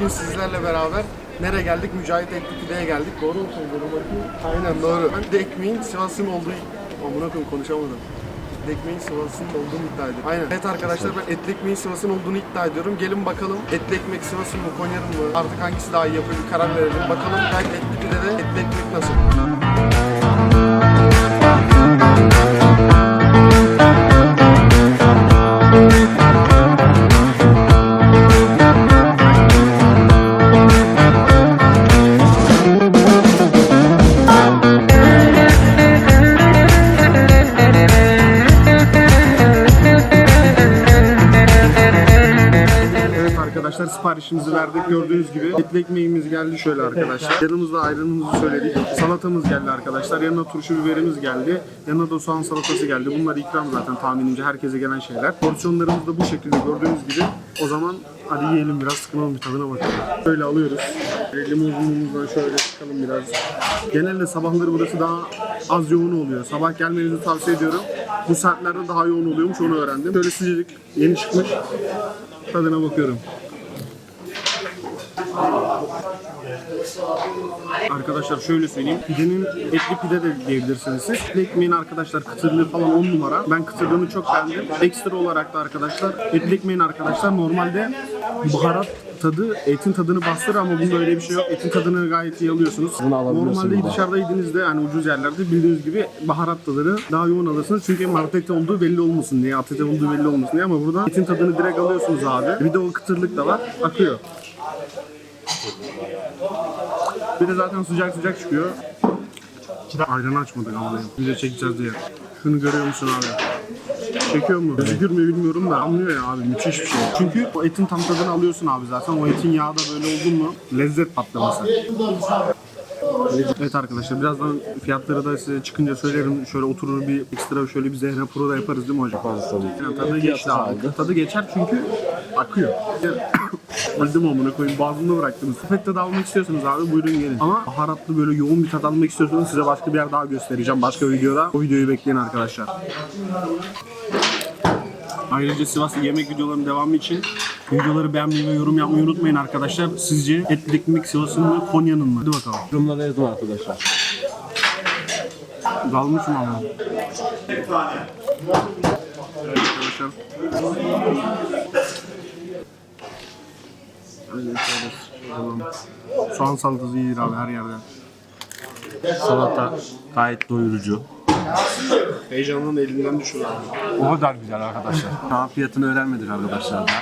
Bugün sizlerle beraber nereye geldik? Mücahit Etli Pide'ye geldik. Doğru mu söylüyorum? Aynen doğru. Ben de ekmeğin Sivas'ın olduğu... Amına koyayım konuşamadım. Ekmeğin Sivas'ın olduğunu iddia ediyorum. Aynen. Evet arkadaşlar ben etli ekmeğin Sivas'ın olduğunu iddia ediyorum. Gelin bakalım etli ekmek Sivas'ın mı Konya'nın mı? Artık hangisi daha iyi yapıyor bir karar verelim. Bakalım ben etli pidede etli ekmek nasıl? Arkadaşlar siparişimizi verdik gördüğünüz gibi. Etli ekmeğimiz geldi şöyle arkadaşlar. Yanımızda ayranımızı söyledik. Salatamız geldi arkadaşlar. Yanına turşu biberimiz geldi. Yanına da soğan salatası geldi. Bunlar ikram zaten tahminimce herkese gelen şeyler. Porsiyonlarımız da bu şekilde gördüğünüz gibi. O zaman hadi yiyelim biraz sıkılalım bir tadına bakalım. Şöyle alıyoruz. Böyle Limonumuzdan şöyle sıkalım biraz. Genelde sabahları burası daha az yoğun oluyor. Sabah gelmenizi tavsiye ediyorum. Bu saatlerde daha yoğun oluyormuş onu öğrendim. Şöyle sıcacık yeni çıkmış. Tadına bakıyorum. Arkadaşlar şöyle söyleyeyim. Pidenin etli pide de diyebilirsiniz siz. Etli ekmeğin arkadaşlar kıtırlığı falan 10 numara. Ben kıtırlığını çok beğendim. Ekstra olarak da arkadaşlar etli ekmeğin arkadaşlar normalde baharat tadı etin tadını bastırır ama bunda öyle bir şey yok. Etin tadını gayet iyi alıyorsunuz. Bunu alabiliyorsun Normalde burada. dışarıda yediğinizde yani ucuz yerlerde bildiğiniz gibi baharat tadını daha yoğun alırsınız. Çünkü martı eti olduğu belli olmasın diye, at eti olduğu belli olmasın diye ama burada etin tadını direkt alıyorsunuz abi. Bir de o kıtırlık da var. Akıyor. Bir de zaten sıcak sıcak çıkıyor. Ayranı açmadık ama video çekeceğiz diye. Şunu görüyor musun abi? Çekiyor mu? Gözükür mü bilmiyorum da anlıyor ya abi müthiş bir şey. Çünkü o etin tam tadını alıyorsun abi zaten. O etin yağı da böyle oldun mu lezzet patlaması. Evet arkadaşlar birazdan fiyatları da size çıkınca söylerim. Şöyle oturur bir ekstra şöyle bir zehre pro da yaparız değil mi hocam? Yaparız tabii. Yani tadı geçti abi. Tadı geçer çünkü akıyor. Öldüm amına koyayım boğazımda bıraktınız. Efekt tadı almak istiyorsanız abi buyurun gelin. Ama baharatlı böyle yoğun bir tat almak istiyorsanız size başka bir yer daha göstereceğim. Başka bir videoda. O videoyu bekleyin arkadaşlar. Ayrıca Sivas'ta yemek videolarının devamı için videoları beğenmeyi ve yorum yapmayı unutmayın arkadaşlar. Sizce etli ekmek Sivas'ın mı Konya'nın mı? Hadi bakalım. Yorumlara yazın arkadaşlar. Dalmışım ama. Arkadaşlar. Öyle şöyle. Soğan salatası iyidir abi her yerde. Salata gayet doyurucu. Heyecanın elinden düşüyor abi. O kadar güzel arkadaşlar. Daha fiyatını öğrenmedik arkadaşlar da.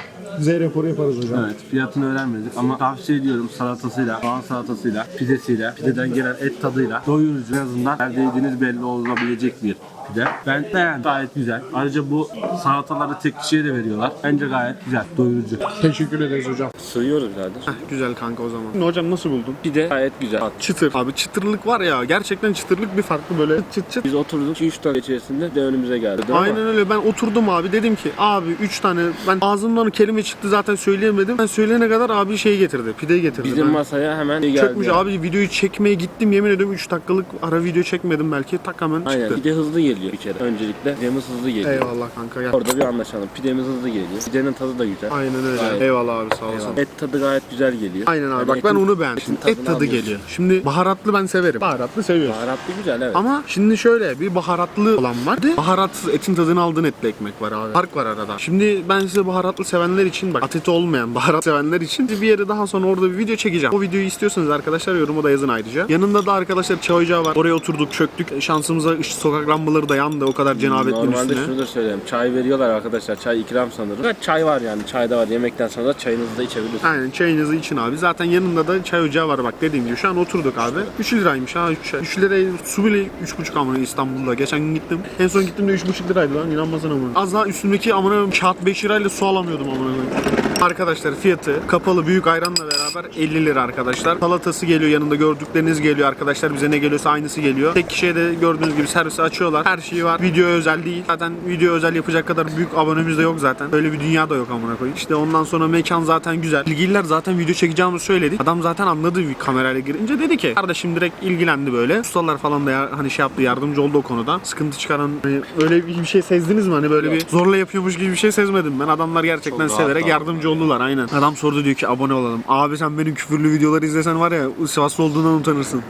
Z raporu yaparız hocam. Evet fiyatını öğrenmedik ama tavsiye ediyorum salatasıyla, soğan salatasıyla, pidesiyle, pideden gelen et tadıyla doyurucu en azından nerede yediğiniz belli olabilecek bir pide. Ben beğendim. Gayet güzel. Ayrıca bu salataları tek kişiye de veriyorlar. Bence gayet güzel, doyurucu. Teşekkür ederiz hocam. Sığıyoruz birader. Heh, güzel kanka o zaman. Hocam nasıl buldun? Pide gayet güzel. Çıtır. Abi çıtırlık var ya gerçekten çıtırlık bir farklı böyle çıt çıt. Biz oturduk 3 dakika içerisinde de önümüze geldi. Değil mi? Aynen öyle ben oturdum abi dedim ki abi 3 tane ben ağzımdan kelime çıktı zaten söyleyemedim. Ben söyleyene kadar abi şey getirdi pide getirdi. Bizim Ben- masaya hemen geldi. Çökmüş yani. abi videoyu çekmeye gittim yemin ediyorum 3 dakikalık ara video çekmedim belki tak hemen Aynen. çıktı. Pide hızlı geliyor bir kere. Öncelikle pidemiz hızlı geliyor. Eyvallah kanka gel. Orada bir anlaşalım. Pidemiz hızlı geliyor. Pidenin tadı da güzel. Aynen öyle. Gayet. Eyvallah abi sağ olasın. Et tadı gayet güzel geliyor. Aynen abi Yani bak ben etin- onu beğendim. Et tadı tadını alıyorsun. geliyor. Şimdi baharatlı ben severim. Baharatlı seviyorum. Baharatlı güzel evet. Ama şimdi şöyle bir baharatlı olan var. De baharatsız etin tadını aldığın etli ekmek var abi. Fark var arada. Şimdi ben size baharatlı sevenler için bak at eti olmayan baharat sevenler için bir yere daha sonra orada bir video çekeceğim. O videoyu istiyorsanız arkadaşlar yoruma da yazın ayrıca. Yanında da arkadaşlar çay ocağı var. Oraya oturduk çöktük. Şansımıza ış- sokak lambaları da yandı o kadar cenabetli Normalde üstüne. şunu da söyleyeyim. Çay veriyorlar arkadaşlar. Çay ikram sanırım. Ha, Çay var yani. Çay da var. Yemekten sonra da çayınızı da içebilirsiniz. Aynen çayınızı için abi. Zaten yanında da çay ocağı var bak dediğim gibi. Şu an oturduk abi. 3 liraymış ha 3, 3 liraya su bile 3,5 amına İstanbul'da. Geçen gün gittim. En son gittiğimde 3,5 liraydı lan inanmasana amına. Az daha üstümdeki amına kağıt 5 lirayla su alamıyordum amına koyayım. Arkadaşlar fiyatı kapalı büyük ayranla beraber 50 lira arkadaşlar. Salatası geliyor yanında gördükleriniz geliyor arkadaşlar. Bize ne geliyorsa aynısı geliyor. Tek kişiye de gördüğünüz gibi servisi açıyorlar. Her şeyi var. Video özel değil. Zaten video özel yapacak kadar büyük abonemiz de yok zaten. Böyle bir dünya da yok amına koyayım. İşte ondan sonra mekan zaten güzel. İlgililer zaten video çekeceğimizi söyledik. Adam zaten anladı bir kamerayla girince dedi ki kardeşim direkt ilgilendi böyle. Ustalar falan da ya- hani şey yaptı yardımcı oldu o konuda. Sıkıntı çıkaran hani öyle bir şey sezdiniz mi? Hani böyle bir zorla yapıyormuş gibi bir şey sezmedim ben. Adamlar gerçekten Çok severek yardımcı oldular aynen. Adam sordu diyor ki abone olalım. Abi sen benim küfürlü videoları izlesen var ya Sivaslı olduğundan utanırsın.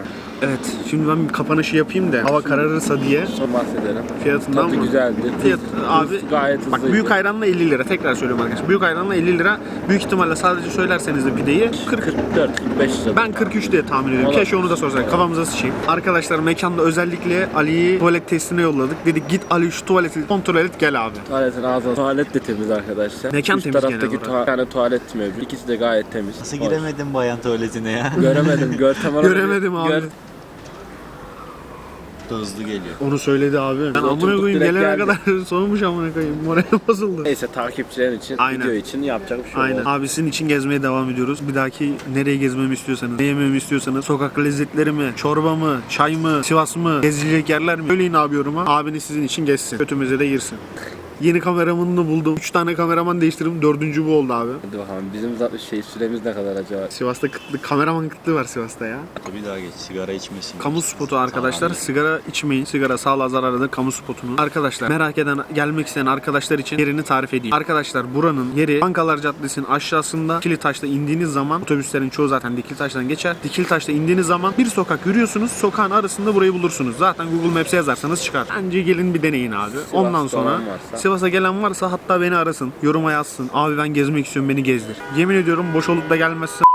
Evet şimdi ben bir kapanışı yapayım da hava kararırsa diye Son bahsedelim. fiyatından Tadı mı? güzeldi. Fiyat abi gayet bak hızlıydı. büyük ayranla 50 lira tekrar söylüyorum arkadaşlar. Büyük ayranla 50 lira. Büyük ihtimalle sadece söylerseniz de pideyi 40 44 45 lira. ben 43 diye tahmin ediyorum. Olabilir. Keşke onu da sorsak. Kafamıza sıçayım. Arkadaşlar mekanda özellikle Ali'yi tuvalet testine yolladık. Dedik git Ali şu tuvaleti kontrol et gel abi. Tuvaletin ağzına tuvalet de temiz arkadaşlar. Mekan Üst temiz taraftaki genel olarak. tuva- bir tane tuvalet mevcut. İkisi de gayet temiz. Nasıl Hoş. giremedin bayan tuvaletine ya? Göremedim. Görkem arada Göremedim abi. Gör- Hızlı geliyor. Onu söyledi abi. Ben amına oturduk, koyayım direkt gelene geldi. kadar soğumuş amına koyayım. Moralim bozuldu. Neyse takipçilerin için, Aynen. video için yapacak bir şey Aynen. yok. Abi sizin için gezmeye devam ediyoruz. Bir dahaki nereye gezmemi istiyorsanız, ne yememi istiyorsanız, sokak lezzetleri mi, çorba mı, çay mı, Sivas mı, gezilecek yerler mi? Söyleyin abi yoruma. Abiniz sizin için gezsin. Götümüze de girsin. Yeni kameramanını buldum. 3 tane kameraman değiştirdim. Dördüncü bu oldu abi. Hadi bakalım bizim zaten şey süremiz ne kadar acaba? Sivas'ta kıtlık, kameraman kıtlığı var Sivas'ta ya. Bir daha geç sigara içmesin. Kamu spotu arkadaşlar. Sigara içmeyin. Sigara sağlığa zararlıdır. Kamu spotunu. Arkadaşlar merak eden, gelmek isteyen arkadaşlar için yerini tarif edeyim. Arkadaşlar buranın yeri Bankalar Caddesi'nin aşağısında Dikilitaş'ta indiğiniz zaman otobüslerin çoğu zaten Dikilitaş'tan geçer. Dikilitaş'ta indiğiniz zaman bir sokak yürüyorsunuz. Sokağın arasında burayı bulursunuz. Zaten Google Maps'e yazarsanız çıkar. Bence gelin bir deneyin abi. Ondan sonra varsa. Sivas'a gelen varsa hatta beni arasın. Yoruma yazsın. Abi ben gezmek istiyorum beni gezdir. Yemin ediyorum boş olup da gelmezse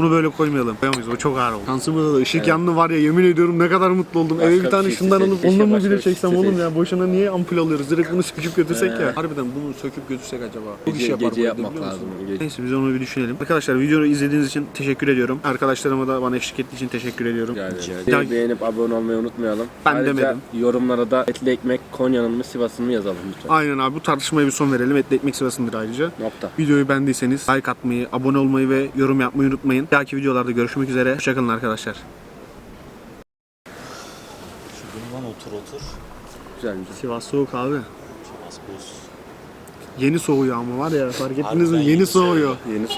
bunu böyle koymayalım. Koyamayız. O çok ağır oldu. Şansımda da ışık yandı var ya yemin ediyorum ne kadar mutlu oldum. Başka Eve bir tane şey şundan alıp onunla mı video bir şey çeksem oğlum ya. Boşuna niye ampul alıyoruz? Direkt bunu söküp götürsek ya. Harbiden bunu söküp götürsek acaba? Çok Gece- iş yapar gece bu yapmak lazım, gece. Neyse biz onu bir düşünelim. Arkadaşlar videoyu izlediğiniz için teşekkür ediyorum. Arkadaşlarıma da bana eşlik ettiği için teşekkür ediyorum. Yani, beğenip abone olmayı unutmayalım. Ben Ayrıca demedim. yorumlara da etli ekmek Konya'nın mı Sivas'ın mı yazalım lütfen. Aynen abi bu tartışmaya bir son verelim. Etli ekmek sırasındır ayrıca. Nokta. Videoyu beğendiyseniz like atmayı, abone olmayı ve yorum yapmayı unutmayın. Bir dahaki videolarda görüşmek üzere. Hoşçakalın arkadaşlar. Şu bundan otur otur. Güzel güzel. Sivas soğuk abi. Sivas buz. Yeni soğuyor ama var ya fark ettiniz mi? Harbiden Yeni yeni soğuyor. Yeni